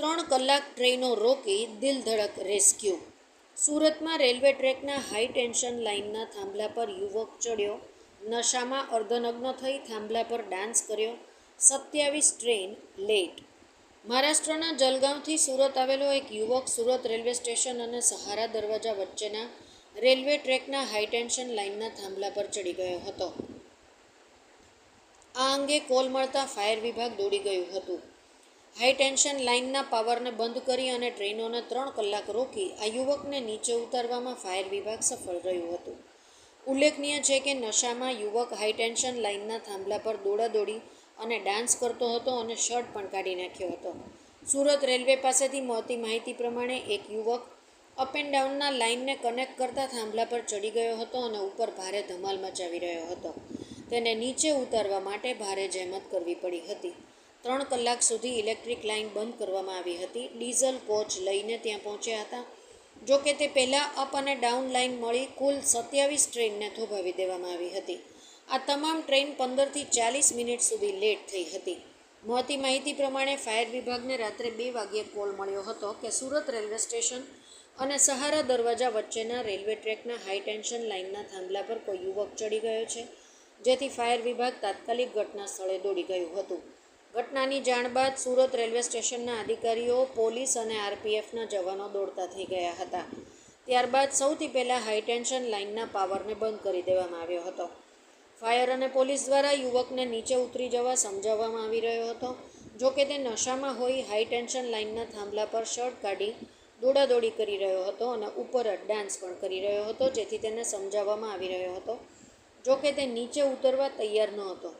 ત્રણ કલાક ટ્રેનો રોકી દિલ ધડક રેસ્ક્યુ. સુરતમાં રેલવે ટ્રેકના હાઈ ટેન્શન લાઇનના થાંભલા પર યુવક ચડ્યો. નશામાં અર્ધનગ્ન થઈ થાંભલા પર ડાન્સ કર્યો. સત્યાવીસ ટ્રેન લેટ. મહારાષ્ટ્રના જલગાંવથી સુરત આવેલો એક યુવક સુરત રેલવે સ્ટેશન અને સહારા દરવાજા વચ્ચેના રેલવે ટ્રેકના હાઈ ટેન્શન લાઇનના થાંભલા પર ચડી ગયો હતો. આ અંગે કોલ મળતા ફાયર વિભાગ દોડી ગયું હતું. હાઈ ટેન્શન લાઇનના પાવરને બંધ કરી અને ટ્રેનોને ત્રણ કલાક રોકી આ યુવકને નીચે ઉતારવામાં ફાયર વિભાગ સફળ રહ્યું હતું. ઉલ્લેખનીય છે કે નશામાં યુવક હાઈ ટેન્શન લાઇનના થાંભલા પર દોડાદોડી અને ડાન્સ કરતો હતો અને શર્ટ પણ કાઢી નાખ્યો હતો. સુરત રેલવે પાસેથી મળતી માહિતી પ્રમાણે એક યુવક અપ એન્ડ ડાઉનના લાઇનને કનેક્ટ કરતા થાંભલા પર ચડી ગયો હતો અને ઉપર ભારે ધમાલ મચાવી રહ્યો હતો. તેને નીચે ઉતારવા માટે ભારે જહેમત કરવી પડી હતી. ત્રણ કલાક સુધી ઇલેક્ટ્રિક લાઇન બંધ કરવામાં આવી હતી. ડીઝલ કોચ લઈને ત્યાં પહોંચ્યા હતા. જો કે તે પહેલાં અપ અને ડાઉન લાઇન મળી કુલ સત્યાવીસ ટ્રેનને થોભાવી દેવામાં આવી હતી. આ તમામ ટ્રેન પંદરથી ચાલીસ મિનિટ સુધી લેટ થઈ હતી. મળતી માહિતી પ્રમાણે ફાયર વિભાગને રાત્રે બે વાગ્યે કોલ મળ્યો હતો કે સુરત રેલવે સ્ટેશન અને સહારા દરવાજા વચ્ચેના રેલવે ટ્રેકના હાઈ ટેન્શન લાઇનના થાંભલા પર કોઈ યુવક ચડી ગયો છે, જેથી ફાયર વિભાગ તાત્કાલિક ઘટના સ્થળે દોડી ગયું હતું. ઘટનાની જાણ બાદ સુરત રેલવે સ્ટેશનના અધિકારીઓ, પોલીસ અને આરપીએફના જવાનો દોડતા થઈ ગયા હતા. ત્યારબાદ સૌથી પહેલાં હાઈ ટેન્શન લાઇનના પાવરને બંધ કરી દેવામાં આવ્યો હતો. ફાયર અને પોલીસ દ્વારા યુવકને નીચે ઉતરી જવા સમજાવવામાં આવી રહ્યો હતો. જો કે તે નશામાં હોઈ હાઈ ટેન્શન લાઇનના થાંભલા પર શર્ટ કાઢી દોડાદોડી કરી રહ્યો હતો અને ઉપર ડાન્સ પણ કરી રહ્યો હતો, જેથી તેને સમજાવવામાં આવી રહ્યો હતો. જો કે તે નીચે ઉતરવા તૈયાર ન હતો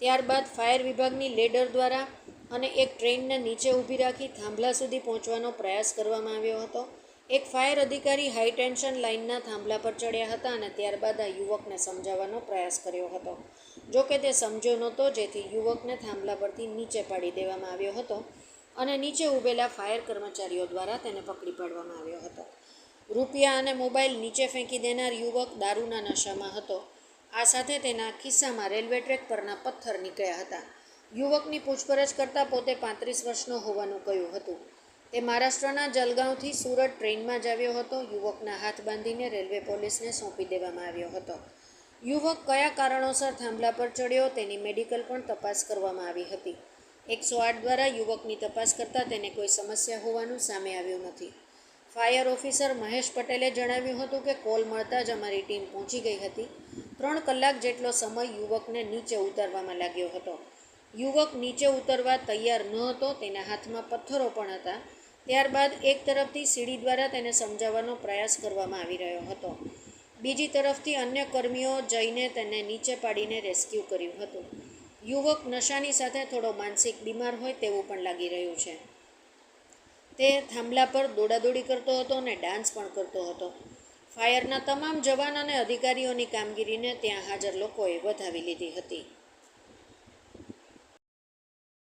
ત્યારબાદ ફાયર વિભાગની લેડર દ્વારા અને એક ટ્રેનને નીચે ઊભી રાખી થાંભલા સુધી પહોંચવાનો પ્રયાસ કરવામાં આવ્યો હતો. એક ફાયર અધિકારી હાઈ ટેન્શન લાઇનના થાંભલા પર ચડ્યા હતા અને ત્યારબાદ આ યુવકને સમજાવવાનો પ્રયાસ કર્યો હતો. જો કે તે સમજ્યો નહોતો, જેથી યુવકને થાંભલા પરથી નીચે પાડી દેવામાં આવ્યો હતો અને નીચે ઊભેલા ફાયર કર્મચારીઓ દ્વારા તેને પકડી પાડવામાં આવ્યો હતો. રૂપિયા અને મોબાઈલ નીચે ફેંકી દેનાર યુવક દારૂના નશામાં હતો. આ સાથે તેના ખિસ્સામાં રેલવે ટ્રેક પરના પથ્થર નીકળ્યા હતા. યુવકની પૂછપરછ કરતાં પોતે પાંત્રીસ વર્ષનો હોવાનું કહ્યું હતું. તે મહારાષ્ટ્રના જલગાંવથી સુરત ટ્રેનમાં જ આવ્યો હતો. યુવકના હાથ બાંધીને રેલવે પોલીસને સોંપી દેવામાં આવ્યો હતો. યુવક કયા કારણોસર થાંભલા પર ચડ્યો તેની મેડિકલ પણ તપાસ કરવામાં આવી હતી. એકસો આઠ દ્વારા યુવકની તપાસ કરતાં તેને કોઈ સમસ્યા હોવાનું સામે આવ્યું નથી. ફાયર ઓફિસર મહેશ પટેલે જણાવ્યું હતું કે કોલ મળતા જ અમારી ટીમ પહોંચી ગઈ હતી. ત્રણ કલાક જેટલો સમય યુવકને નીચે ઉતારવામાં લાગ્યો હતો. યુવક નીચે ઉતરવા તૈયાર ન હતો, તેના હાથમાં પથ્થરો પણ હતા. ત્યારબાદ એક તરફથી સીડી દ્વારા તેને સમજાવવાનો પ્રયાસ કરવામાં આવી રહ્યો હતો. બીજી તરફથી અન્ય કર્મીઓ જઈને તેને નીચે પાડીને રેસ્ક્યુ કર્યું હતું. યુવક નશાની સાથે થોડો માનસિક બીમાર હોય તેવું પણ લાગી રહ્યું છે. તે થાંભલા પર દોડાદોડી કરતો હતો અને ડાન્સ પણ કરતો હતો. ફાયરના તમામ જવાન અને અધિકારીઓની કામગીરીને ત્યાં હાજર લોકોએ વધાવી લીધી હતી.